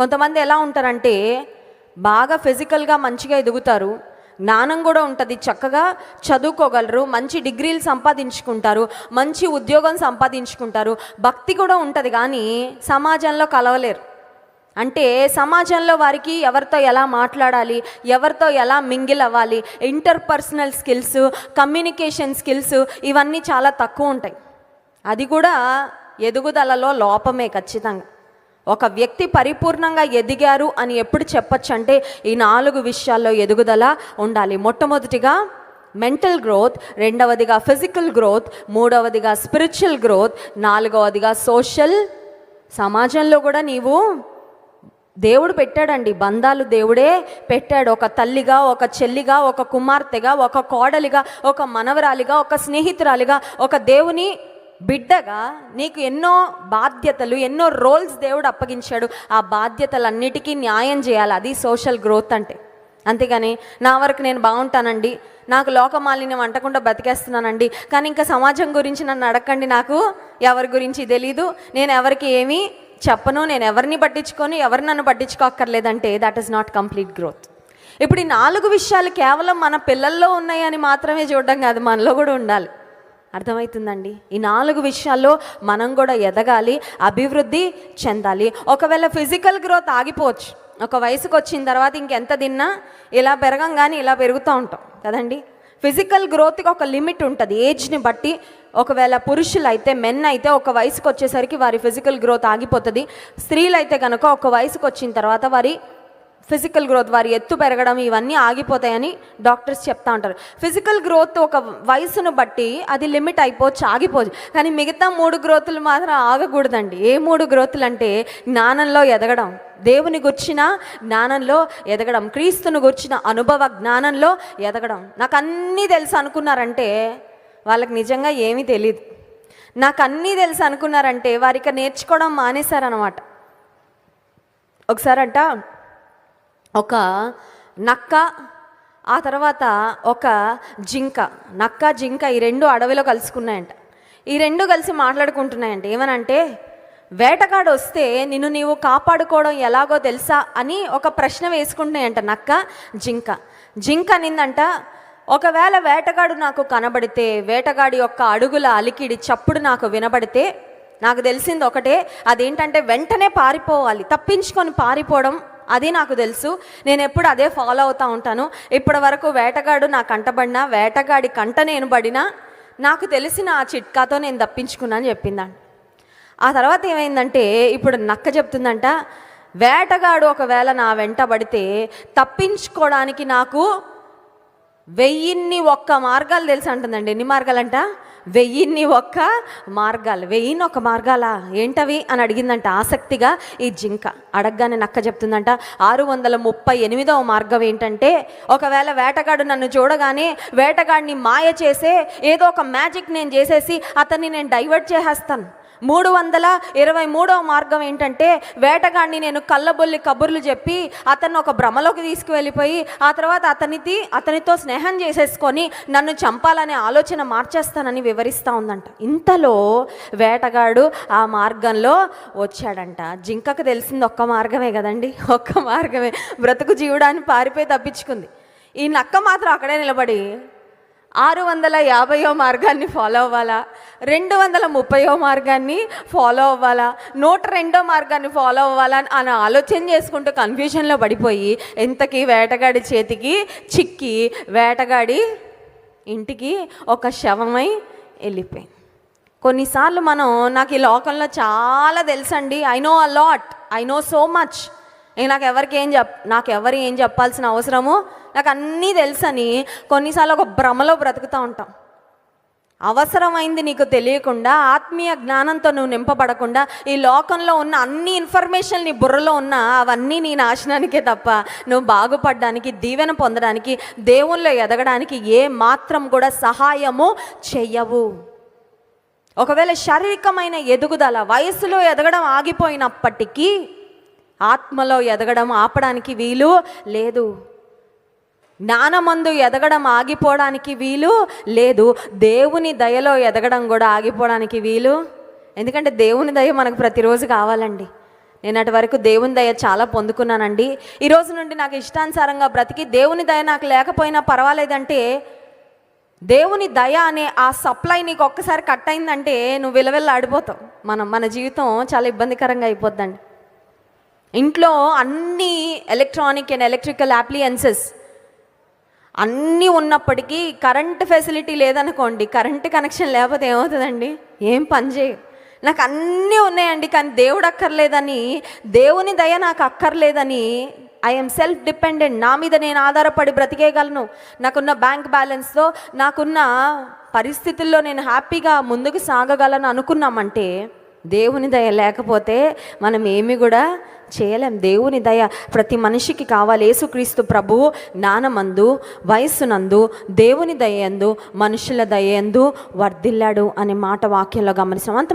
కొంతమంది ఎలా ఉంటారంటే బాగా ఫిజికల్గా మంచిగా ఎదుగుతారు. జ్ఞానం కూడా ఉంటుంది. చక్కగా చదువుకోగలరు. మంచి డిగ్రీలు సంపాదించుకుంటారు. మంచి ఉద్యోగం సంపాదించుకుంటారు. భక్తి కూడా ఉంటుంది కానీ సమాజంలో కలవలేరు. అంటే సమాజంలో వారికి ఎవరితో ఎలా మాట్లాడాలి? ఎవరితో ఎలా మింగిల్ అవ్వాలి? ఇంటర్పర్సనల్ స్కిల్స్ కమ్యూనికేషన్ స్కిల్స్ ఇవన్నీ చాలా తక్కువ ఉంటాయి. అది కూడా ఎదుగుదలలో లోపమే ఖచ్చితంగా. ఒక వ్యక్తి పరిపూర్ణంగా ఎదిగారు అని ఎప్పుడు చెప్పచ్చు అంటే ఈ నాలుగు విషయాల్లో ఎదుగుదల ఉండాలి. మొట్టమొదటిగా మెంటల్ గ్రోత్ రెండవదిగా ఫిజికల్ గ్రోత్ మూడవదిగా స్పిరిచువల్ గ్రోత్ నాలుగవదిగా సోషల్. సమాజంలో కూడా నీవు దేవుడు పెట్టాడండి. బంధాలు దేవుడే పెట్టాడు. ఒక తల్లిగా ఒక చెల్లిగా ఒక కుమార్తెగా ఒక కోడలిగా ఒక మనవరాలిగా ఒక స్నేహితురాలిగా ఒక దేవుని బిడ్డగా నీకు ఎన్నో బాధ్యతలు ఎన్నో రోల్స్ దేవుడు అప్పగించాడు. ఆ బాధ్యతలన్నిటికీ న్యాయం చేయాలి. అది సోషల్ గ్రోత్ అంటే. అంతేగాని నా వరకు నేను బాగుంటానండి. నాకు లోకమాలిన్యం అంటకుండా బతికేస్తున్నానండి. కానీ ఇంకా సమాజం గురించి నన్ను అడగండి. నాకు ఎవరి గురించి తెలీదు. నేను ఎవరికి ఏమీ చెప్పను. నేను ఎవరిని పట్టించుకొని ఎవరు నన్ను పట్టించుకోక్కర్లేదంటే that is not complete growth ఇప్పుడు ఈ నాలుగు విషయాలు కేవలం మన పిల్లల్లో ఉన్నాయని మాత్రమే చూడడం కాదు మనలో కూడా ఉండాలి. అర్థమవుతుందండి? ఈ నాలుగు విషయాల్లో మనం కూడా ఎదగాలి అభివృద్ధి చెందాలి. ఒకవేళ ఫిజికల్ గ్రోత్ ఆగిపోవచ్చు. ఒక వయసుకు వచ్చిన తర్వాత ఇంకెంత తిన్నా ఇలా పెరగంగానే ఇలా పెరుగుతూ ఉంటాం కదండి? ఫిజికల్ గ్రోత్కి ఒక లిమిట్ ఉంటుంది ఏజ్ని బట్టి. ఒకవేళ పురుషులు అయితే మెన్ అయితే ఒక వయసుకు వచ్చేసరికి వారి ఫిజికల్ గ్రోత్ ఆగిపోతుంది. స్త్రీలు అయితే కనుక ఒక వయసుకు వచ్చిన తర్వాత వారి ఫిజికల్ గ్రోత్ వారి ఎత్తు పెరగడం ఇవన్నీ ఆగిపోతాయని డాక్టర్స్ చెప్తా ఉంటారు. ఫిజికల్ గ్రోత్ ఒక వయసును బట్టి అది లిమిట్ అయిపోవచ్చు ఆగిపోవచ్చు. కానీ మిగతా మూడు గ్రోతులు మాత్రం ఆగకూడదండి. ఏ మూడు గ్రోతులు అంటే జ్ఞానంలో ఎదగడం దేవుని గుర్చిన జ్ఞానంలో ఎదగడం క్రీస్తును గుర్చిన అనుభవ జ్ఞానంలో ఎదగడం. నాకు అన్నీ తెలుసు అనుకున్నారంటే వాళ్ళకి నిజంగా ఏమీ తెలియదు నాకు అన్నీ తెలుసు అనుకున్నారంటే వారికి నేర్చుకోవడం మానేశారనమాట ఒకసారంట ఒక నక్క ఆ తర్వాత ఒక జింక. నక్క జింక ఈ రెండు అడవిలో కలుసుకున్నాయంట. ఈ రెండు కలిసి మాట్లాడుకుంటున్నాయంట. ఏమనంటే వేటగాడు వస్తే నిన్ను నీవు కాపాడుకోవడం ఎలాగో తెలుసా? అని ఒక ప్రశ్న వేసుకుంటున్నాయంట నక్క జింక. జింక అనిందంట ఒకవేళ వేటగాడు నాకు కనబడితే వేటగాడి యొక్క అడుగుల అలికిడి చప్పుడు నాకు వినబడితే నాకు తెలిసింది ఒకటే అదేంటంటే వెంటనే పారిపోవాలి. తప్పించుకొని పారిపోవడం అది నాకు తెలుసు. నేను ఎప్పుడు అదే ఫాలో అవుతూ ఉంటాను. ఇప్పటి వరకు వేటగాడు నా కంటబడినా వేటగాడి కంట నేను పడినా నాకు తెలిసిన ఆ చిట్కాతో నేను తప్పించుకున్నాను చెప్పిందంట. ఆ తర్వాత ఏమైందంటే ఇప్పుడు నక్క చెప్తుందంట వేటగాడు ఒకవేళ నా వెంట పడితే తప్పించుకోవడానికి నాకు వెయ్యిన్ని ఒక్క మార్గాలు తెలిసి అంటుందండి ఎన్ని మార్గాలంట? వెయ్యిన్ని ఒక్క మార్గాలు. వెయ్యిన్ని ఒక మార్గాలా? ఏంటవి? అని అడిగిందంట ఆసక్తిగా ఈ జింక. అడగగానే నక్క చెప్తుందంట ఆరు వందల ముప్పై ఎనిమిదవ మార్గం ఏంటంటే ఒకవేళ వేటగాడు నన్ను చూడగానే వేటగాడిని మాయ చేసే ఏదో ఒక మ్యాజిక్ నేను చేసేసి అతన్ని నేను డైవర్ట్ చేసేస్తాను. మూడు వందల ఇరవై మూడవ మార్గం ఏంటంటే వేటగాడిని నేను కళ్ళబొల్లి కబుర్లు చెప్పి అతన్ని ఒక భ్రమలోకి తీసుకువెళ్ళిపోయి ఆ తర్వాత అతనిది అతనితో స్నేహం చేసేసుకొని నన్ను చంపాలనే ఆలోచన మార్చేస్తానని వివరిస్తూ ఉందంట. ఇంతలో వేటగాడు ఆ మార్గంలో వచ్చాడంట. జింకకు తెలిసింది ఒక్క మార్గమే కదండి? ఒక్క మార్గమే. బ్రతుకు జీవుడాన్ని పారిపోయి తప్పించుకుంది. ఈ నక్క మాత్రం అక్కడే నిలబడి ఆరు వందల యాభైయో మార్గాన్ని ఫాలో అవ్వాలా? రెండు వందల ముప్పయో మార్గాన్ని ఫాలో అవ్వాలా? నూట రెండో మార్గాన్ని ఫాలో అవ్వాలా అని ఆలోచన చేసుకుంటూ కన్ఫ్యూజన్లో పడిపోయి ఎంతకి వేటగాడి చేతికి చిక్కి వేటగాడి ఇంటికి ఒక శవమై వెళ్ళిపోయింది కొన్నిసార్లు మనం నాకు ఈ లోకంలో చాలా తెలుసండి I know a lot I know so much నాకు ఎవరికి ఏం చెప్ నాకు ఎవరు ఏం చెప్పాల్సిన అవసరము నాకు అన్నీ తెలుసని కొన్నిసార్లు ఒక భ్రమలో బ్రతుకుతూ ఉంటాం. అవసరమైంది నీకు తెలియకుండా ఆత్మీయ జ్ఞానంతో నువ్వు నింపబడకుండా ఈ లోకంలో ఉన్న అన్ని ఇన్ఫర్మేషన్ నీ బుర్రలో ఉన్న అవన్నీ నీ నాశనానికే తప్ప నువ్వు బాగుపడడానికి దీవెన పొందడానికి దేవుల్లో ఎదగడానికి ఏ మాత్రం కూడా సహాయము చెయ్యవు. ఒకవేళ శారీరకమైన ఎదుగుదల వయసులో ఎదగడం ఆగిపోయినప్పటికీ ఆత్మలో ఎదగడం ఆపడానికి వీలు లేదు. జ్ఞానమందు ఎదగడం ఆగిపోవడానికి వీలు లేదు. దేవుని దయలో ఎదగడం కూడా ఆగిపోవడానికి వీలు. ఎందుకంటే దేవుని దయ మనకు ప్రతిరోజు కావాలండి. నేనటి వరకు దేవుని దయ చాలా పొందుకున్నానండి. ఈ రోజు నుండి నాకు ఇష్టానుసారంగా బ్రతికి దేవుని దయ నాకు లేకపోయినా పర్వాలేదంటే దేవుని దయ అనే ఆ సప్లై నీకు ఒక్కసారి కట్ అయిందంటే నువ్వు విలవెల్ల ఆడిపోతావు మనం మన జీవితం చాలా ఇబ్బందికరంగా అయిపోద్దండి. ఇంట్లో అన్ని ఎలక్ట్రానిక్ అండ్ ఎలక్ట్రికల్ అప్లియన్సెస్ అన్నీ ఉన్నప్పటికీ కరెంట్ ఫెసిలిటీ లేదనుకోండి కరెంట్ కనెక్షన్ లేకపోతే ఏమవుతుందండి? ఏం పని చేయ. నాకు అన్నీ ఉన్నాయండి కానీ దేవుడు అక్కర్లేదని దేవుని దయ నాకు అక్కర్లేదని ఐఎమ్ సెల్ఫ్ డిపెండెంట్ నా మీద నేను ఆధారపడి బ్రతికేయగలను. నాకున్న బ్యాంక్ బ్యాలెన్స్తో నాకున్న పరిస్థితుల్లో నేను హ్యాపీగా ముందుకు సాగగలను అనుకున్నామంటే దేవుని దయ లేకపోతే మనం ఏమి కూడా చేయలేం. దేవుని దయ ప్రతి మనిషికి కావాలి. యేసుక్రీస్తు ప్రభువు జ్ఞానమందు వయస్సునందు దేవుని దయందు మనుషుల దయందు వర్ధిల్లాడు అనే మాట వాక్యంలో గమనిస్తాం అంత